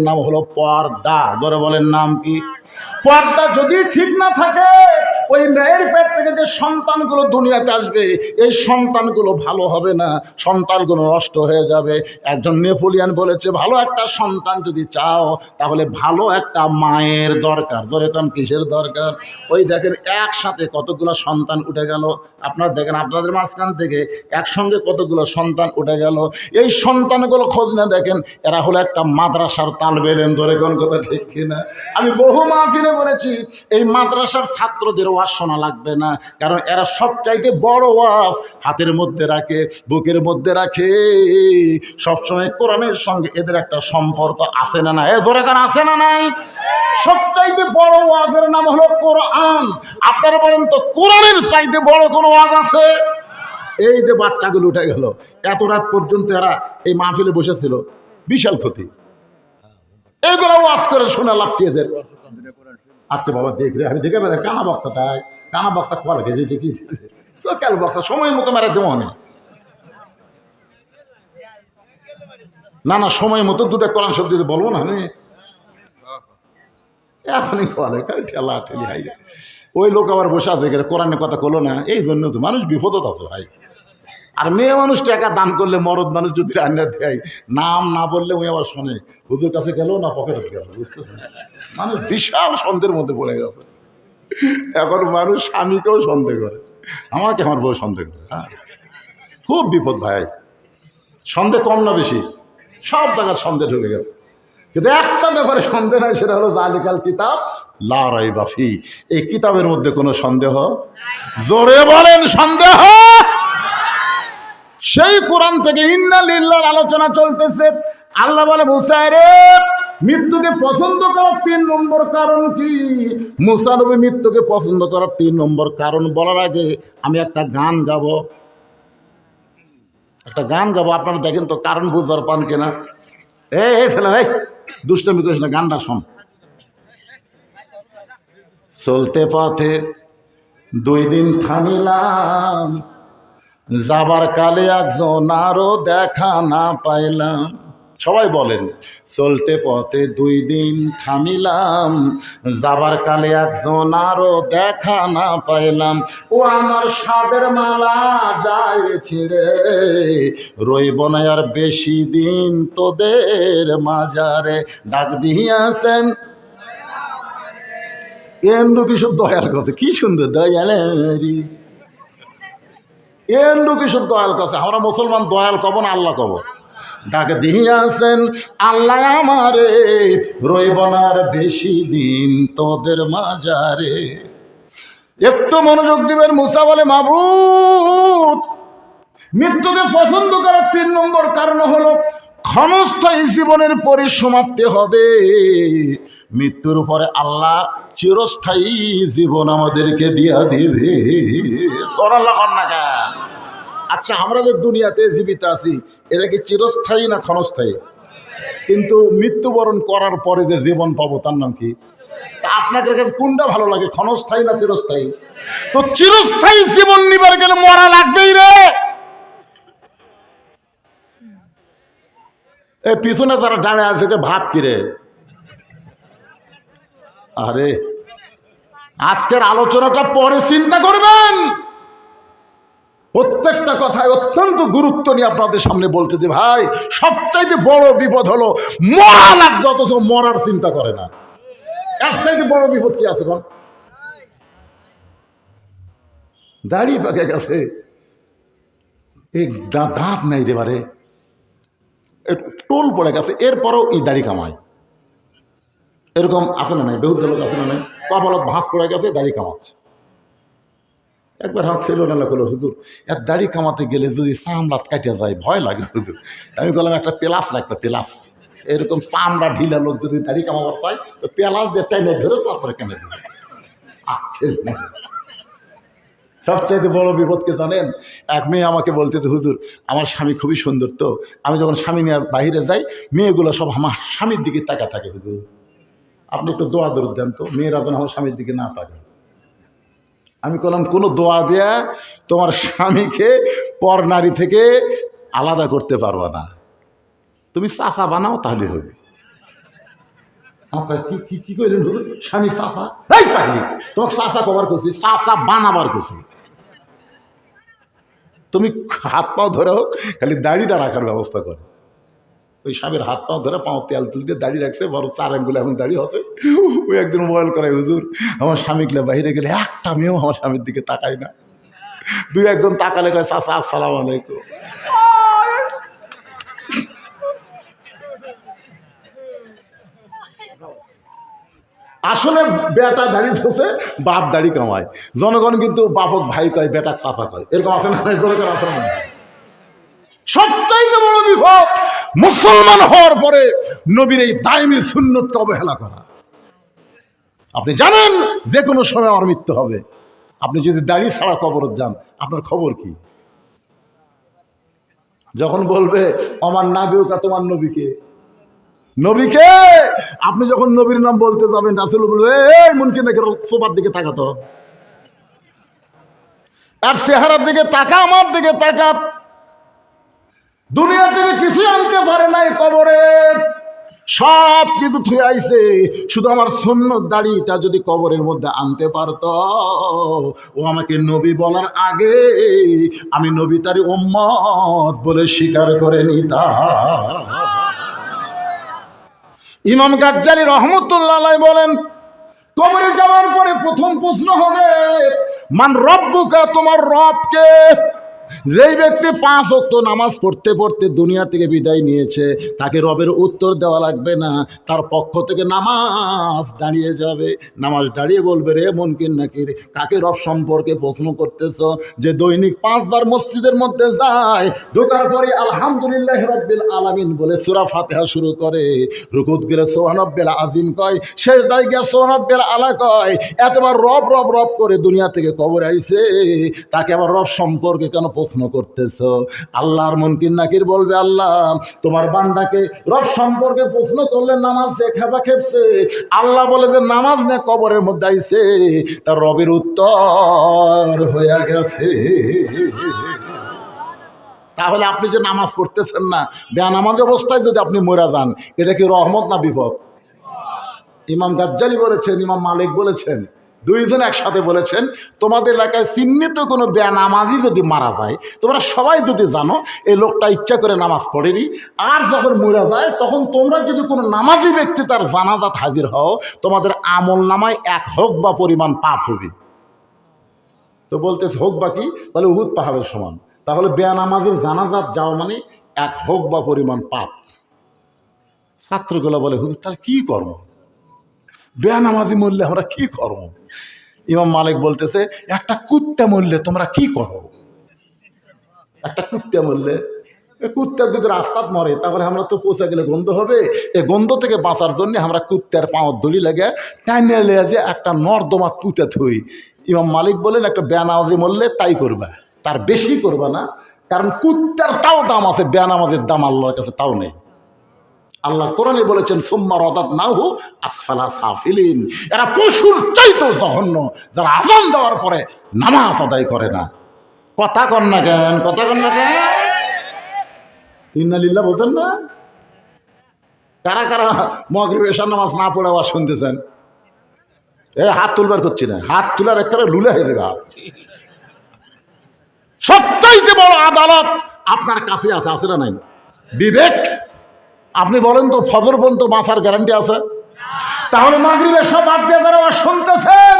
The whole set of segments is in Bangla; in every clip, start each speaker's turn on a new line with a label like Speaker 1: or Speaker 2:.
Speaker 1: নাম হলো পর্দা। ধরে বলেন নাম কি? পর্দা যদি ঠিক না থাকে, ওই মেয়ের পেট থেকে যে সন্তানগুলো দুনিয়াতে আসবে, এই সন্তানগুলো ভালো হবে না, সন্তানগুলো নষ্ট হয়ে যাবে। একজন নেপোলিয়ান বলেছে, ভালো একটা সন্তান যদি চাও, তাহলে ভালো একটা মায়ের দরকার। ধরে কারণ কিসের দরকার? ওই দেখেন একসাথে কতগুলো সন্তান উঠে গেল। আপনারা দেখেন, আপনাদের মাঝখান থেকে একসঙ্গে কতগুলো সন্তান উঠে গেল। এই সন্তানগুলো খোঁজ না দেখেন, এরা হলো একটা মাদ্রাসার তাল বেলেন ধরে কোন, কথা ঠিক কিনা? আমি বহু মাহফিলে বলেছি, এই মাদ্রাসার ছাত্রদের ওয়াজ শোনা লাগবে না, কারণ এরা সবচাইতে বড় ওয়াজ হাতের মধ্যে রাখে, বুকের মধ্যে রাখে। সবসময় কোরআনের সঙ্গে এদের একটা সম্পর্ক আছে না না এ ধরে আছে না নাই? সবচাইতে বড় ওয়াজের নাম হলো কোরআন। আপনারা বলেন তো, কোরআনের চাইতে বড় কোনো ওয়াজ আছে? এই যে বাচ্চাগুলো উঠে গেল, এত রাত পর্যন্ত এরা এই মাহফিলে বসেছিল, বিশাল ক্ষতি। এগুলো ওয়াজ করে শোনা লাভ এদের? আচ্ছা বাবা, দেখ রে, আমি দেখে বেড়ে কানা বক্তা তাই কানা বক্তা কল গেছে কি সকাল বক্তা, সময় মতো মেরে দেবো আমি। না না, সময় মতো দুটো কোরআন শব্দ বলব না আমি। এখনই কলে ঠেলা ঠেলি, হাই ওই লোক আবার বসে আছে কোরআনের কথা করল না, এই জন্য তো মানুষ বিপদত আছে, ভাই। আর মেয়ে মানুষ টাকা দান করলে মরদ মানুষ যদি রান্না দেয় নাম না বললে ওই আবার শোনে হুজুর কাছে গেল না পকেটে গেল? বুঝতেছেন? মানুষ বিশাল সন্দেহের মধ্যে পড়ে গেছে। এখন মানুষ স্বামীকেও সন্দেহ করে আমাকে আমার বউ সন্দেহ করে হ্যাঁ। খুব বিপদ ভাই। সন্দেহ কম না বেশি সব জায়গার সন্দেহ ঢুকে গেছে। কিন্তু একটা ব্যাপারে সন্দেহ নাই সেটা হলো জালিকাল কিতাব লারাই বাফি এই কিতাবের মধ্যে কোনো সন্দেহ? জোরে বলেন সন্দেহ! সেই কোরআন থেকে ইন্না লিল্লার আলোচনা চলতেছে। আল্লাহ বলে মুসাইরে মৃত্যুকে পছন্দ করার তিন নম্বর কারণ কি? মুসা নবী মৃত্যুকে পছন্দ করার তিন নম্বর কারণ বলার আগে আমি একটা গান গাবো। একটা গান গাবো, আপনারা দেখেন তো কারণ বুঝবার পান কিনা। এ ফেলে রে দুষ্টমি করিস না, গানটা শোন। চলতে পথে দুই দিন থামিলাম যাবার কালে একজন আরও দেখা না পাইলাম। সবাই বলেন, চলতে পথে দুই দিন থামিলাম। যাবার কালে একজন আরও দেখা না পাইলাম। ও আমার সাদের মালা যায় ছিঁড়ে। রইব না আর বেশি দিন তোদের মাজারে ডাক দিয়াছেন। এন্দু কিশোর দয়াল কথা? কি সুন্দর দয়ালেরি এন্দু কিশোর দয়াল কথা আমরা মুসলমান দয়াল কব না আল্লাহ কব? ডাকে দিয়াছেন, আল্লাহ আমারে রইব না আর বেশি দিন তোদের মাজারে। একটু মনোযোগ দিবেন মুসা বলে, মাবুদ, মৃত্যুকে পছন্দ করার তিন নম্বর কারণ হলো, ক্ষণস্থায়ী জীবনের পরিসমাপ্তি হবে। মৃত্যুর পরে আল্লাহ চিরস্থায়ী জীবন আমাদেরকে দিয়া দিবে। আচ্ছা আমরা যে দুনিয়াতে জীবিত আছি, এটা কি চিরস্থায়ী না ক্ষণস্থায়ী? কিন্তু মৃত্যুবরণ করার পরে যে জীবন পাবো, তার নাম কি? আপনাদের কাছে কোনটা ভালো লাগে, ক্ষণস্থায়ী না চিরস্থায়ী? তো চিরস্থায়ী জীবন নিবার গেলে মরা লাগবেই রে। এ, পিছনে তারা ডানে আছে ভাব কিরে আরে, আজকের আলোচনাটা পরে চিন্তা করবেন। প্রত্যেকটা কথায় অত্যন্ত গুরুত্ব নিয়ে আপনাদের সামনে বলতে যে, ভাই, সবচাইতে বড় বিপদ হলো মরা লাগবে, অথচ মরার চিন্তা করে না। এর চাইতে বড় বিপদ কি আছে, কোন? দাড়ি পাকে গেছে। দাঁত নাই রে বারে। টোল পড়ে গেছে, এরপরও এই দাড়ি কামায়। এরকম আছে না নাই? বেহুদ্দ লোক আছে না নাই? কপালত ভাঁজ পড়ে গেছে, দাড়ি কামাচ্ছে। একবার হাত ছিল না করল হুজুর এর দাড়ি কামাতে গেলে যদি চামড়াত কাটিয়া যায়, ভয় লাগে, হুজুর। আমি বললাম, একটা পেলাস লাগবে পেলাস। এরকম চামড়া ঢিলা লোক যদি দাড়ি কামাবার চায়, তো পেলাস দিয়ে টাইমে ধরে তারপরে কেনে দেবে। সবচাইতে বড় বিপদকে জানেন? এক মেয়ে আমাকে বলতে হুজুর, আমার স্বামী খুবই সুন্দর তো। আমি যখন স্বামী নিয়ে বাইরে যাই, মেয়েগুলো সব আমার স্বামীর দিকে তাকা থাকে, হুজুর। আপনি একটু দোয়া দরুদ দেন তো। মেয়েরা যেন আমার স্বামীর দিকে না তাকে আমি বললাম কোনো দোয়া দেয়া তোমার স্বামীকে পর নারী থেকে আলাদা করতে পারবা না। তুমি চাষা বানাও তাহলে হবে। কি কি কি কইলেন হুজুর? স্বামী চাষা এই চাষা কবার করছি চাষা বানাবার করছি তুমি হাত পাও ধরে হোক, খালি দাড়িটা রাখার ব্যবস্থা করে। ওই স্বামীর হাত পাও ধরে পাও তেল তুল দিয়ে দাড়ি রাখছে, বড় চার আঙ্গুলে এখন দাঁড়িয়ে আছে। ওই একদিন মোবাইল করে, হুজুর, আমার স্বামীকে বাইরে গেলে একটা মেয়েও আমার স্বামীর দিকে তাকায় না। দুই একজন তাকালে কয় চাষা আসসালাম আলাইকুম। আসলে বেটা দাড়ি ধসে বাপ দাড়ি কামায়। জনগণ কিন্তু বাপক ভাই কয়, বেটাক চাচা কয়। এরকম আছে না জনগণ না সবচাইতে বড় বিপদ মুসলমান হওয়ার পরে নবীর এই দায়মি সুন্নতকে অবহেলা করা। আপনি জানেন যে কোনো সময় আমার মৃত্যু হবে। আপনি যদি দাড়ি ছাড়া কবর যান, আপনার খবর কি? যখন বলবে, আমার নাবিওকা তোমার নবীকে নবীকে আপনি যখন নবীর নাম বলতে যাবেন, রাসুল বলবে, এই মুনকি নাকি সোফার দিকে তাকাতো। আর চেহারার দিকে তাকা, আমার দিকে তাকা। দুনিয়া থেকে কিছুই আনতে পারে নাই কবরে। সব কিছু থুয়ে আইছে। শুধু আমার শূন্য দাড়িটা যদি কবরের মধ্যে আনতে পারত, ও আমাকে নবী বলার আগে আমি নবী তারি উম্মত বলে স্বীকার করে নিতাম। ইমাম গাজ্জালি রহমতুল্লাহ বলেন, কবরে যাওয়ার পরে প্রথম প্রশ্ন হবে, মান রব্বুকা, তোমার রবকে যেই ব্যক্তি পাঁচ অক্ত নামাজ পড়তে পড়তে দুনিয়া থেকে বিদায় নিয়েছে, তাকে রবের উত্তর দেওয়া লাগবে না। তার পক্ষ থেকে নামাজ দাঁড়িয়ে যাবে। নামাজ দাঁড়িয়ে বলবে, রে মনকিন নাকির, কাকে রব সম্পর্কে প্রশ্ন করতেছ? যে দৈনিক পাঁচবার মসজিদের মধ্যে যায়, ঢোকার পরে আলহামদুলিল্লাহ রব্বিল আলামিন বলে সুরা ফাতেহা শুরু করে। রুকুত গেলে সোহানব্বেল আজিম কয় শেষ দায় গিয়া সোহানব্বেল আলা কয়। এতবার রব রব রব করে দুনিয়া থেকে কবর আইছে, তাকে আবার রব সম্পর্কে কেন প্রশ্ন করতেছ। আল্লাহর মনকিন নাকির বলবে, আল্লাহ, তোমার বান্দাকে রব সম্পর্কে প্রশ্ন করলে নামাজ সে খেপা খেপছে। আল্লাহ বলে যে, নামাজ নে, কবরের মধ্যে আইছে। তার রবের উত্তর হয়ে গেছে। তাহলে আপনি যে নামাজ পড়তেছেন না, বেনামাজ অবস্থায় যদি আপনি মরা যান, এটা কি রহমত না বিপদ? ইমাম গাজ্জালি বলেছেন, ইমাম মালিক বলেছেন দুইজন একসাথে বলেছেন, তোমাদের এলাকায় চিহ্নিত কোনো বেনামাজি যদি মারা যায়, তোমরা সবাই যদি জানো, এই লোকটা ইচ্ছা করে নামাজ পড়েনি, আর যখন মরা যায়, তখন তোমরা যদি কোনো নামাজি ব্যক্তি তার জানাজাত হাজির হও, তোমাদের আমল নামায় এক হোক বা পরিমাণ পাপ হবে। তো বলতেছে, হোক বা কি? বলে উহুদ পাহাড়ের সমান। তাহলে বেনামাজের জানাজাত যাওয়া মানে এক হোক বা পরিমাণ পাপ। ছাত্রগুলো বলে, হুজুর তার কী কর্ম? বেনামাজি মরলে আমরা কি করব? ইমাম মালিক বলতেছে, একটা কুত্তা মরলে তোমরা কি করো? একটা কুত্তা মরলে কুত্তার যদি রাস্তাত মরে, তাহলে আমরা তো পৌঁছে গেলে গন্ধ হবে। এই গন্ধ থেকে বাঁচার জন্য আমরা কুত্তার পাওয়ার দড়ি লাগে, টাইনে যে একটা নর্দমা পুঁতে থই। ইমাম মালিক বলেন একটা বেনামাজি মরলে তাই করবা। তার বেশি করবা না, কারণ কুত্তার তাও দাম আছে, বেনামাজের দাম আল্লাহর কাছে তাও নেই। আল্লাহ কোরআনে বলেছেন, সুম্মা রদাত না হু আসফালা সাফিলিন। এরা পশুর চাইতো জঘন্য, যারা আজান দেওয়ার পরে নামাজ আদায় করে না। কথা কন না কেন, কথা কন না কেন? ইন্নালিল্লাহ বলতেন না? কারা কারা মগরিব এসার নামাজ না পড়ে আবার শুনতেছেন? এ, হাত তুলবার করছি না, হাত তোলার একটা লুলে হয়ে যাবে হাত। সবচাইতে বড় আদালত আপনার কাছে আছে আছে না নাই? বিবেক আপনি বলেন তো, ফজর পর্যন্ত বাঁচার গ্যারান্টি আছে? তাহলে মাগরিবের সব বাদ দিয়ে আবার শুনতেছেন।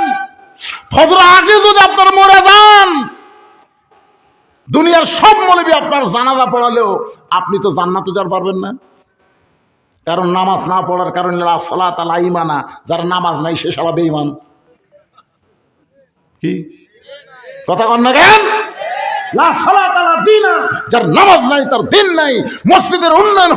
Speaker 1: ফজর আগে যদি আপনার মরে যান, দুনিয়ার সব মৌলবী আপনার জানাজা পড়ালেও আপনি তো জান্নাতে যার পারবেন না। কারণ নামাজ না পড়ার কারণে সলা তালা ইমানা যার নামাজ নাই সে সালা বেইমান কি? কথা কন না কেন? সালাত আলা যার নামাজ নাই তার দিন নাই, মসজিদের উন্নয়ন